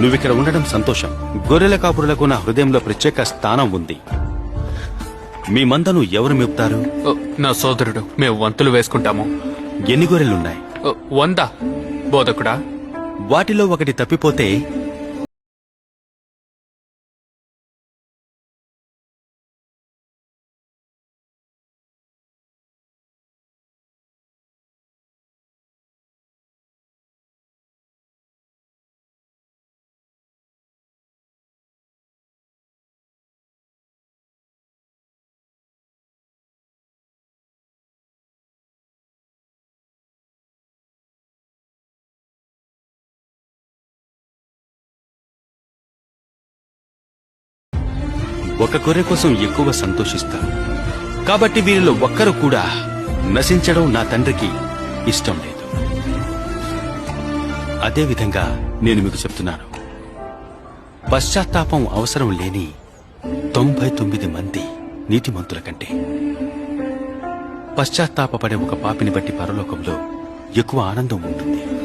నువ్విక్కడ ఉండడం సంతోషం. గొర్రెల కాపురులకు నా హృదయంలో ప్రత్యేక స్థానం ఉంది. మీ మందను ఎవరు మేపుతారు? నా సోదరుడు మేము వంతులు వేసుకుంటాము. ఎన్ని గొర్రెలున్నాయి? వంద బోధకుడా? వాటిలో ఒకటి తప్పిపోతే ఒక గొర్రె కోసం ఎక్కువ సంతోషిస్తారు. కాబట్టి వీరిలో ఒక్కరు కూడా నశించడం నా తండ్రికి ఇష్టం లేదు. అదేవిధంగా నేను మీకు చెప్తున్నాను. పశ్చాత్తాపం అవసరం లేని తొంభై తొమ్మిది మంది నీతిమంతుల కంటే. పశ్చాత్తాపపడే ఒక పాపిని బట్టి పరలోకంలో ఎక్కువ ఆనందం ఉంటుంది.